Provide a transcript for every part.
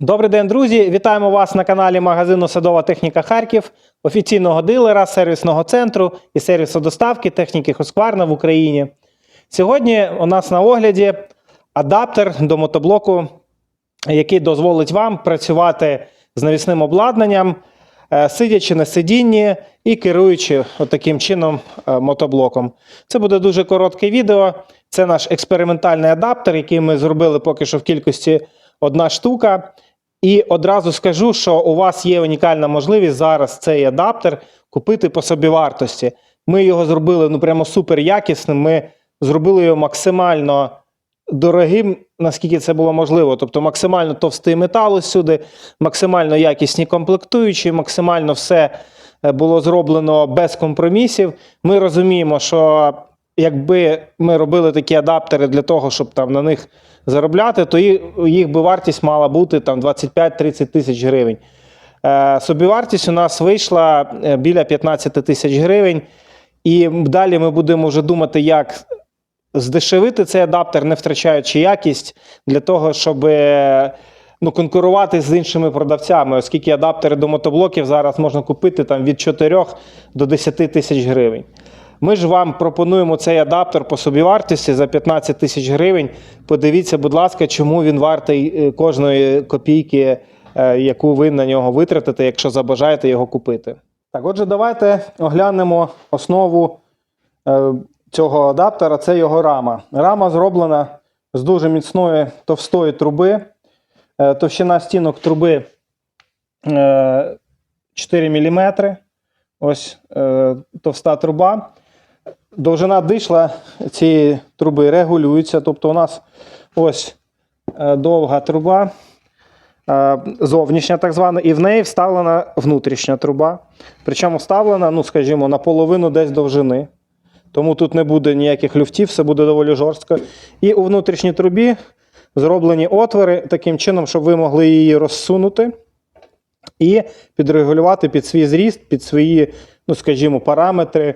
Добрий день, друзі! Вітаємо вас на каналі магазину Садова техніка Харків, офіційного дилера, сервісного центру і сервісу доставки техніки Husqvarna в Україні. Сьогодні у нас на огляді адаптер до мотоблоку, який дозволить вам працювати з навісним обладнанням, е, сидячи на сидінні і керуючи таким чином е, мотоблоком. Це буде дуже коротке відео. Це наш експериментальний адаптер, який ми зробили поки що в кількості одна штука. І одразу скажу, що у вас є унікальна можливість зараз цей адаптер купити по собівартості. Ми його зробили ну прямо супер якісним. Ми зробили його максимально дорогим, наскільки це було можливо. Тобто максимально товстий метал усюди, максимально якісні комплектуючі, максимально все е, було зроблено без компромісів. Ми розуміємо, що якби ми робили такі адаптери для того, щоб там на них заробляти, то їх би вартість мала бути там 25-30 тисяч гривень. Е, собівартість у нас вийшла е, біля 15 тисяч гривень. І далі ми будемо вже думати, як здешевити цей адаптер, не втрачаючи якість, для того, щоб е, ну, конкурувати з іншими продавцями, оскільки адаптери до мотоблоків зараз можна купити там, від 4 до 10 тисяч гривень. Ми ж вам пропонуємо цей адаптер по собівартості за 15 тисяч гривень. Подивіться, будь ласка, чому він вартий е, кожної копійки, е, яку ви на нього витратите, якщо забажаєте його купити. Так, отже, давайте оглянемо основу е, цього адаптера. Це його рама. Рама зроблена з дуже міцної товстої труби. Товщина стінок труби е, 4 мм. Ось е, товста труба. Довжина дишла цієї труби регулюється. Тобто у нас ось е, довга труба, е, зовнішня так звана, і в неї вставлена внутрішня труба. Причому вставлена, ну, скажімо, наполовину десь довжини. Тому тут не буде ніяких люфтів, все буде доволі жорстко. І у внутрішній трубі зроблені отвори таким чином, щоб ви могли її розсунути і підрегулювати під свій зріст, під свої, ну скажімо, параметри,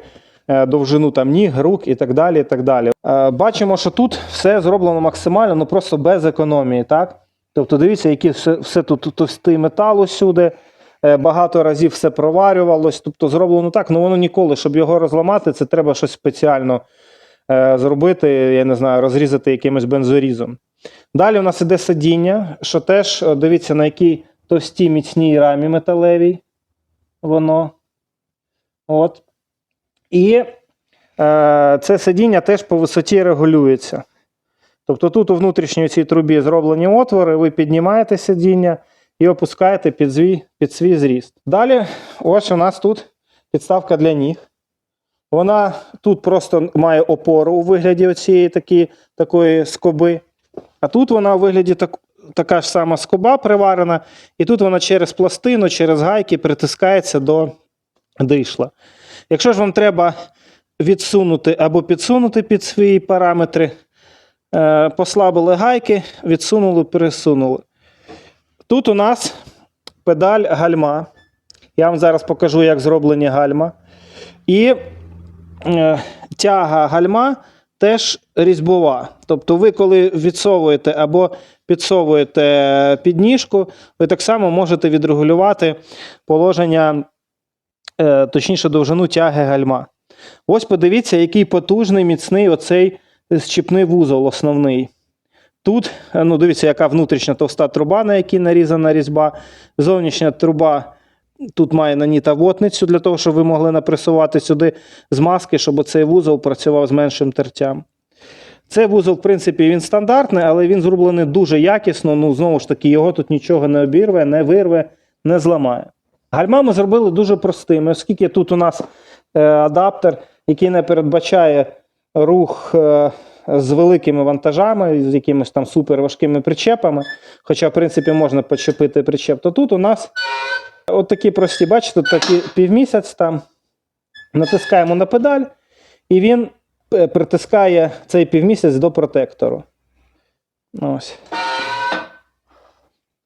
довжину там ніг, рук і так далі. І так далі. Е, Бачимо, що тут все зроблено максимально, ну просто без економії. так? Тобто, дивіться, який все, все тут товстий метал усюди. е, Багато разів все проварювалось, тобто зроблено так, ну воно ніколи, щоб його розламати, це треба щось спеціально е, зробити, я не знаю, розрізати якимось бензорізом. Далі у нас іде сидіння, що теж е, дивіться, на якій товстій міцній рамі металевій воно. От. І е, це сидіння теж по висоті регулюється. Тобто тут у внутрішній цій трубі зроблені отвори, ви піднімаєте сидіння і опускаєте під свій, під свій зріст. Далі, ось у нас тут підставка для ніг. Вона тут просто має опору у вигляді оцієї такі, такої скоби. А тут вона у вигляді так, така ж сама скоба приварена, і тут вона через пластину, через гайки притискається до дишла. Якщо ж вам треба відсунути або підсунути під свої параметри, е, послабили гайки, відсунули, пересунули. Тут у нас педаль гальма. Я вам зараз покажу, як зроблені гальма. І е, тяга гальма теж різьбова. Тобто, ви, коли відсовуєте або підсовуєте підніжку, ви так само можете відрегулювати положення, е, точніше, довжину тяги гальма. Ось подивіться, який потужний, міцний оцей щіпний вузол основний. Тут, е, ну, дивіться, яка внутрішня товста труба, на якій нарізана різьба. Зовнішня труба тут має нанітавотницю для того, щоб ви могли напресувати сюди змазки, щоб цей вузол працював з меншим тертям. Цей вузол, в принципі, він стандартний, але він зроблений дуже якісно. Ну, знову ж таки, його тут нічого не обірве, не вирве, не зламає. Гальма ми зробили дуже простими, оскільки тут у нас е, адаптер, який не передбачає рух е, з великими вантажами, з якимись там суперважкими причепами. Хоча, в принципі, можна почепити причеп, то тут у нас от такі прості, бачите, такі півмісяць там натискаємо на педаль, і він е, притискає цей півмісяць до протектору. Ось.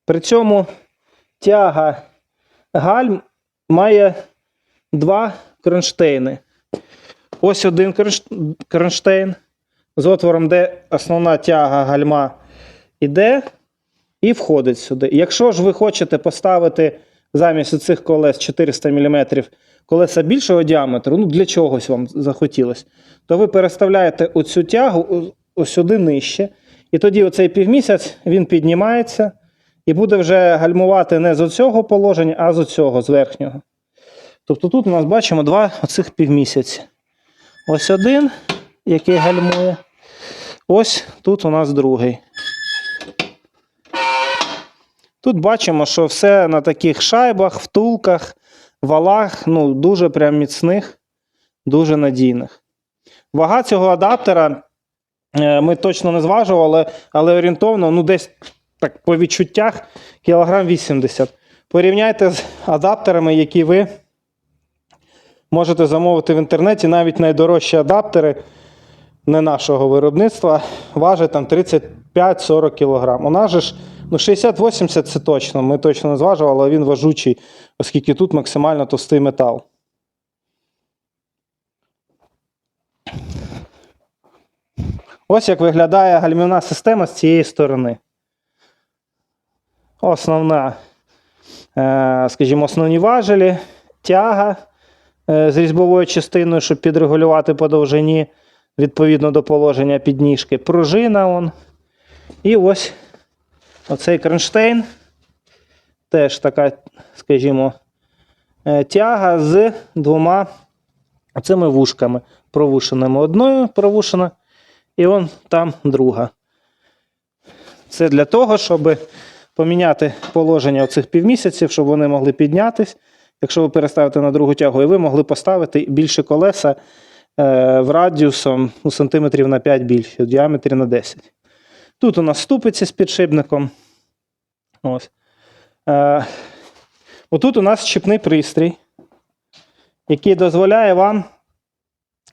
При цьому тяга гальм має два кронштейни. Ось один кронш- кронштейн з отвором, де основна тяга гальма іде, і входить сюди. Якщо ж ви хочете поставити замість цих колес 400 мм колеса більшого діаметру, ну для чогось вам захотілося, то ви переставляєте оцю тягу ось сюди нижче. І тоді оцей півмісяць він піднімається і буде вже гальмувати не з оцього положення, а з оцього, з верхнього. Тобто тут у нас бачимо два оцих півмісяці. Ось один, який гальмує. Ось тут у нас другий. Тут бачимо, що все на таких шайбах, втулках, валах, ну, дуже прям міцних, дуже надійних. Вага цього адаптера е, ми точно не зважували, але орієнтовно, ну, десь так по відчуттях, кілограм 80. Порівняйте з адаптерами, які ви можете замовити в інтернеті, навіть найдорожчі адаптери не нашого виробництва важить там 35-40 кг. У нас же ж ну, 60-80 це точно. Ми точно не зважували, але він важучий, оскільки тут максимально товстий метал. Ось як виглядає гальмівна система з цієї сторони. Основна, е, скажімо, основні важелі, тяга е, з різьбовою частиною, щоб підрегулювати по довжині відповідно до положення підніжки, пружина. Он. І ось оцей кронштейн. Теж така, скажімо, е, тяга з двома цими вушками провушеними. Одною провушена, і он там друга. Це для того, щоб поміняти положення цих півмісяців, щоб вони могли піднятись. Якщо ви переставите на другу тягу, і ви могли поставити більше колеса е, в радіусом ну, сантиметрів на 5 більше, в діаметрі на 10. Тут у нас ступиці з підшипником. Ось. Е, отут у нас щепний пристрій, який дозволяє вам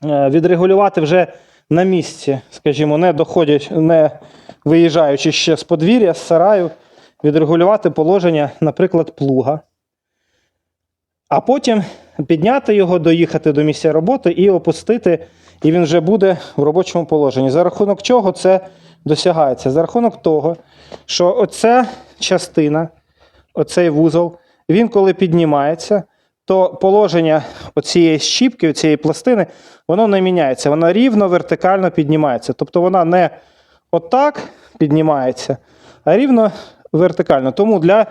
е, відрегулювати вже на місці, скажімо, не доходять, не виїжджаючи ще з подвір'я, з сараю, відрегулювати положення, наприклад, плуга. А потім підняти його, доїхати до місця роботи і опустити, і він вже буде в робочому положенні. За рахунок чого це досягається? За рахунок того, що оця частина, оцей вузол, він коли піднімається, то положення оцієї щіпки, цієї пластини, воно не міняється. Вона рівно вертикально піднімається. Тобто вона не отак піднімається, а рівно вертикально. Тому для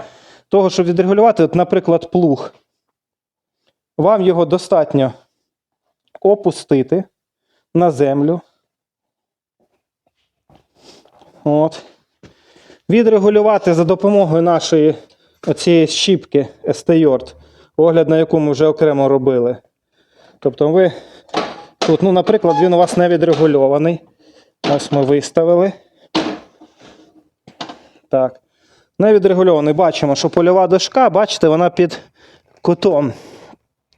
того, щоб відрегулювати, от, наприклад, плуг, вам його достатньо опустити на землю. От. Відрегулювати за допомогою нашої оцієї щіпки ST-Yord, огляд на яку ми вже окремо робили. Тобто ви тут, ну, наприклад, він у вас не відрегульований. Ось ми виставили. Так. Не відрегульований. Бачимо, що польова дошка, бачите, вона під кутом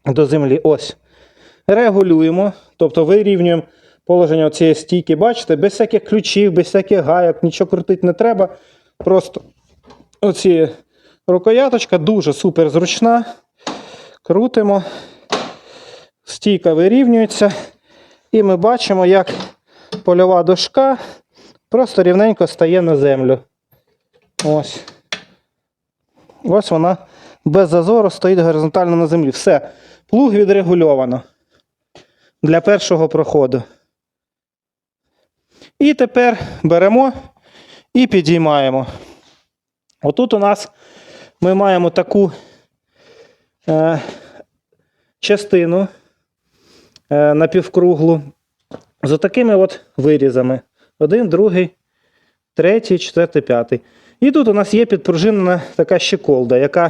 до землі. Ось. Регулюємо, тобто вирівнюємо положення цієї стійки. Бачите, без всяких ключів, без всяких гайок, нічого крутити не треба. Просто оці рукояточка дуже супер зручна. Крутимо. Стійка вирівнюється. І ми бачимо, як польова дошка просто рівненько стає на землю. Ось. Ось вона без зазору стоїть горизонтально на землі. Все. Плуг відрегульовано для першого проходу. І тепер беремо і підіймаємо. Отут у нас ми маємо таку е, частину е, напівкруглу з отакими от вирізами. Один, другий, третій, четвертий, п'ятий. І тут у нас є підпружинена така щеколда, яка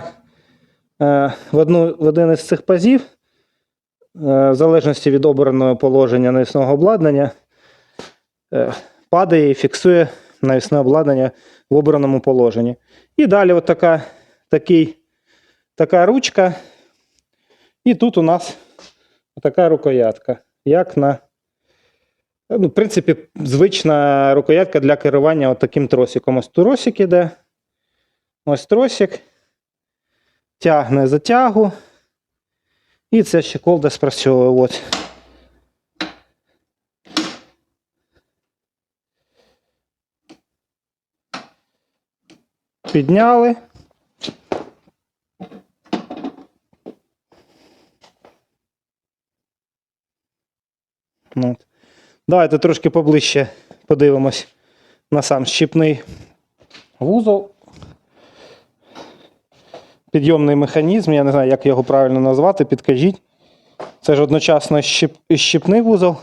е, в, одну, в один із цих пазів, е, в залежності від обраного положення навісного обладнання, е, падає і фіксує навісне обладнання в обраному положенні. І далі от така, такий, така ручка. І тут у нас така рукоятка, як на Ну, в принципі, звична рукоятка для керування от таким тросиком. Ось тросик іде. Ось тросик. Тягне за тягу. І це ще колда спрацьовує. От. підняли. Ну, От. Давайте трошки поближче подивимось на сам щіпний вузол. Підйомний механізм, я не знаю, як його правильно назвати, підкажіть. Це ж одночасно щіп, щіпний вузол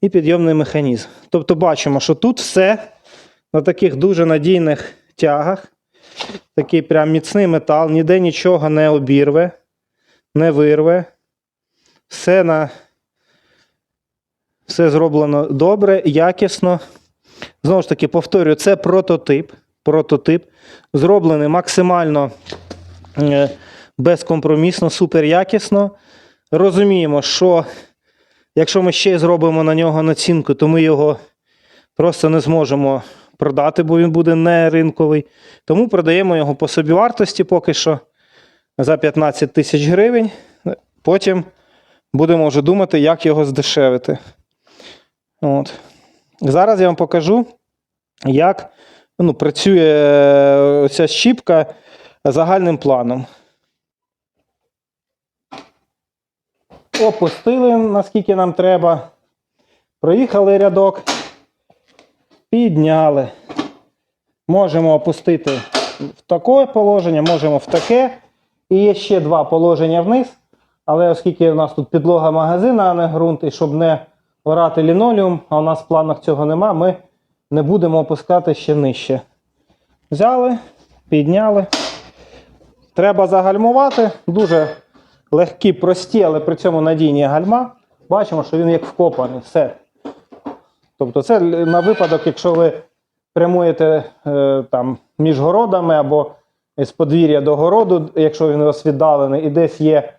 і підйомний механізм. Тобто бачимо, що тут все на таких дуже надійних тягах. Такий прям міцний метал, ніде нічого не обірве, не вирве. Все на все зроблено добре, якісно. Знову ж таки, повторюю, це прототип. Прототип. Зроблений максимально е, безкомпромісно, супер якісно. Розуміємо, що якщо ми ще зробимо на нього націнку, то ми його просто не зможемо продати, бо він буде не ринковий. Тому продаємо його по собівартості поки що за 15 тисяч гривень. Потім будемо вже думати, як його здешевити. От. Зараз я вам покажу, як ну, працює ця щіпка загальним планом. Опустили, наскільки нам треба. Проїхали рядок, підняли. Можемо опустити в таке положення, можемо в таке. І є ще два положення вниз. Але оскільки у нас тут підлога магазина, а не ґрунт, і щоб не орати лінолеум, а у нас в планах цього нема, ми не будемо опускати ще нижче. Взяли, підняли. Треба загальмувати. Дуже легкі, прості, але при цьому надійні гальма. Бачимо, що він як вкопаний. Все. Тобто, це на випадок, якщо ви прямуєте е, там, між городами або з подвір'я до городу, якщо він у вас віддалений, і десь є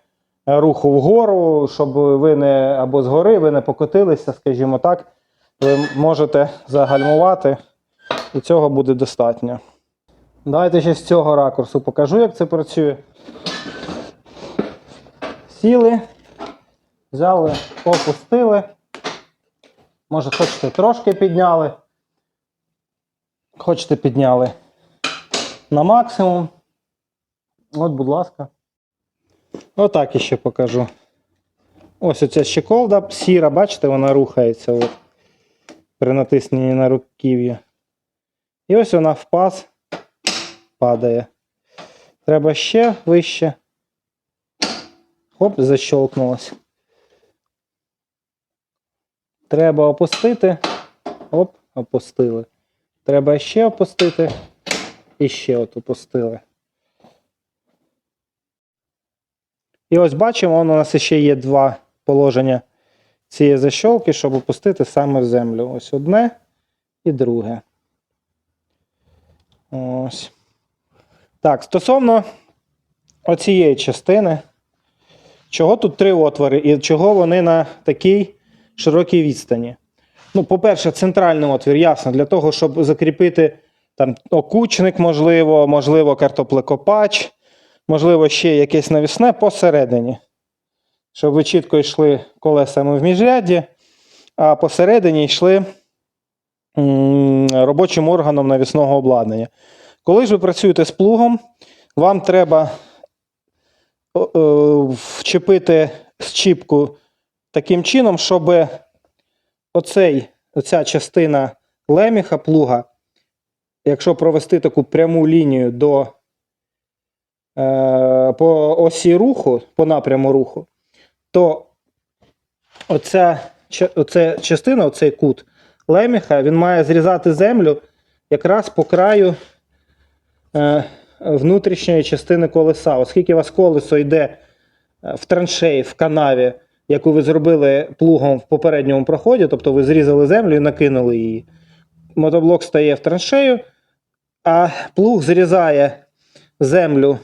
руху вгору, щоб ви не або згори, ви не покотилися, скажімо так, ви можете загальмувати, і цього буде достатньо. Давайте ще з цього ракурсу покажу, як це працює. Сіли, взяли, опустили. Може, хочете трошки підняли. Хочете підняли на максимум. От, будь ласка. Отак іще покажу. Ось оця щеколда сіра, бачите, вона рухається от, при натисненні на руків'я. І ось вона в паз падає. Треба ще вище. Хоп, защолкнулось. Треба опустити. Оп, опустили. Треба ще опустити. І ще от опустили. І ось бачимо, у нас ще є два положення цієї защолки, щоб опустити саме в землю. Ось одне і друге. Ось. Так, стосовно оцієї частини, чого тут три отвори і чого вони на такій широкій відстані. Ну, по-перше, центральний отвір, ясно, для того, щоб закріпити там окучник, можливо, можливо, картоплекопач, можливо, ще якесь навісне посередині. Щоб ви чітко йшли колесами в міжряді, а посередині йшли робочим органом навісного обладнання. Коли ж ви працюєте з плугом, вам треба вчепити щіпку таким чином, щоб оцей, оця частина леміха плуга, якщо провести таку пряму лінію до по осі руху, по напряму руху, то оця, оця частина, оцей кут леміха, він має зрізати землю якраз по краю е, внутрішньої частини колеса. Оскільки у вас колесо йде е, в траншеї, в канаві, яку ви зробили плугом в попередньому проході, тобто ви зрізали землю і накинули її. Мотоблок стає в траншею, а плуг зрізає землю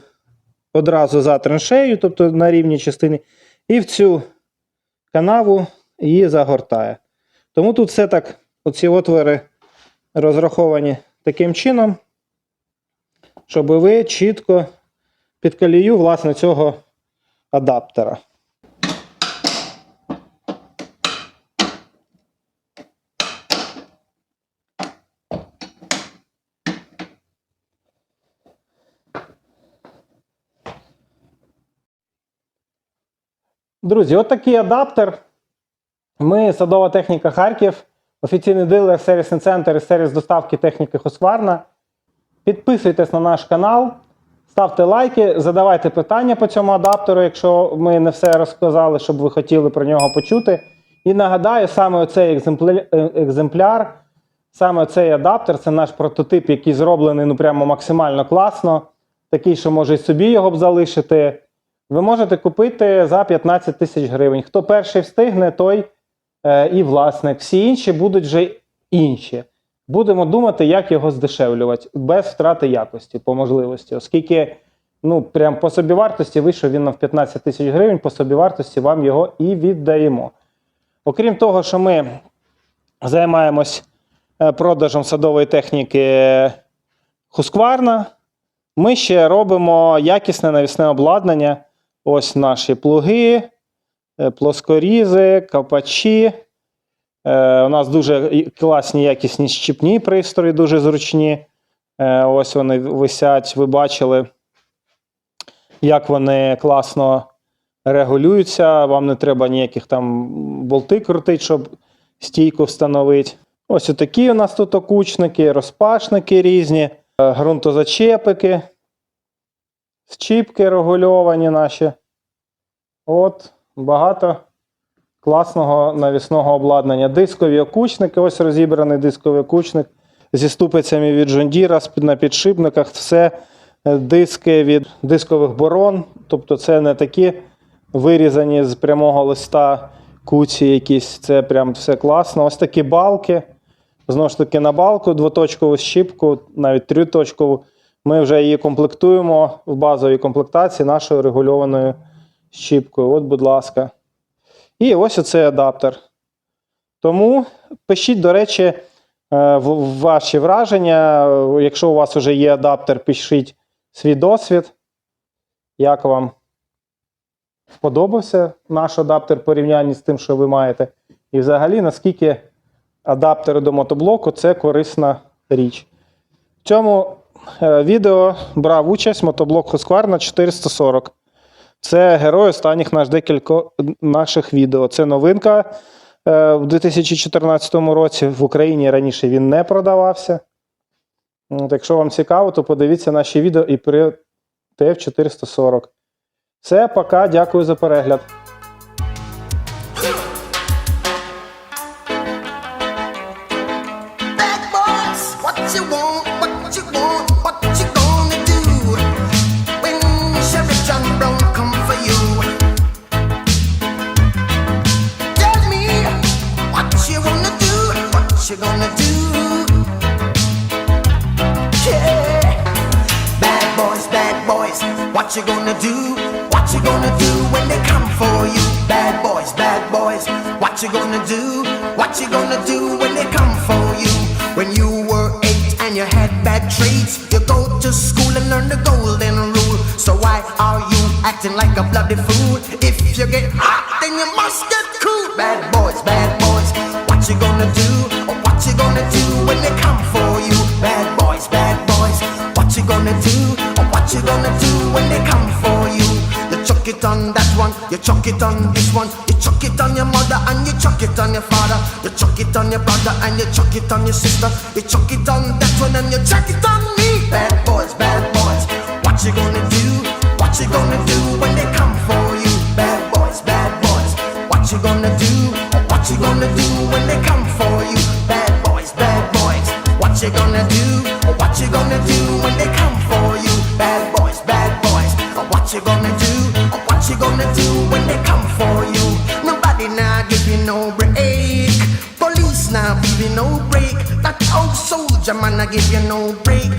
одразу за траншею, тобто на рівній частини, і в цю канаву її загортає. Тому тут все так, оці отвори розраховані таким чином, щоб ви чітко під колію власне цього адаптера. Друзі, от такий адаптер. Ми садова техніка Харків, офіційний дилер, сервісний центр і сервіс доставки техніки Хоскварна. Підписуйтесь на наш канал, ставте лайки, задавайте питання по цьому адаптеру, якщо ми не все розказали, щоб ви хотіли про нього почути. І нагадаю, саме е, екземпляр, саме цей адаптер це наш прототип, який зроблений ну прямо максимально класно. Такий, що може і собі його б залишити. Ви можете купити за 15 тисяч гривень. Хто перший встигне, той е, і власник. Всі інші будуть вже інші. Будемо думати, як його здешевлювати без втрати якості по можливості, оскільки ну, прям по собівартості вийшов він на 15 тисяч гривень, по собівартості вам його і віддаємо. Окрім того, що ми займаємось е, продажем садової техніки Хускварна, ми ще робимо якісне навісне обладнання. Ось наші плуги, е, плоскорізи, копачі. Е, У нас дуже класні якісні щіпні пристрої, дуже зручні. Е, Ось вони висять, ви бачили, як вони класно регулюються. Вам не треба ніяких там болти крутити, щоб стійку встановити. Ось такі у нас тут окучники, розпашники різні, ґрунтозачепики, щіпки регульовані наші. От, багато класного навісного обладнання. Дискові окучники, ось розібраний дисковий окучник зі ступицями від Джондіра на підшипниках. Все е, диски від дискових борон. Тобто це не такі вирізані з прямого листа куці якісь. Це прям все класно. Ось такі балки. Знову ж таки, на балку, двоточкову щіпку, навіть триточкову. Ми вже її комплектуємо в базовій комплектації нашою регульованою щіпкою. От, будь ласка. І ось оцей адаптер. Тому пишіть, до речі, е, ваші враження. Якщо у вас вже є адаптер, пишіть свій досвід. Як вам сподобався наш адаптер в порівнянні з тим, що ви маєте? І взагалі, наскільки адаптери до мотоблоку це корисна річ. В цьому відео брав участь мотоблок Husqvarna 440. Це герой останніх наш декілька наших відео. Це новинка е, в 2014 році. В Україні раніше він не продавався. От, якщо вам цікаво, то подивіться наші відео і при TF440. Все, пока, дякую за перегляд. What you gonna do when they come for you? When you were eight and you had bad traits, you go to school and learn the golden rule. So why are you acting like a bloody fool? If you get hot, then you must get cool. Bad boys, bad boys, what you gonna do? Or what you gonna do when they come for you? Bad boys, bad boys, what you gonna do? Or what you gonna do when they come for you? You chuck it on that one, you chuck it on this one, you chuck it on your mother and you chuck it on your father, you chuck it on your brother and you chuck it on your sister, you chuck it on that one and you chuck it on me. Bad boys, bad boys, what you gonna do? What you gonna do when they come for you? Bad boys, bad boys, what you gonna do? What you gonna do when they come for you? gonna give you no break.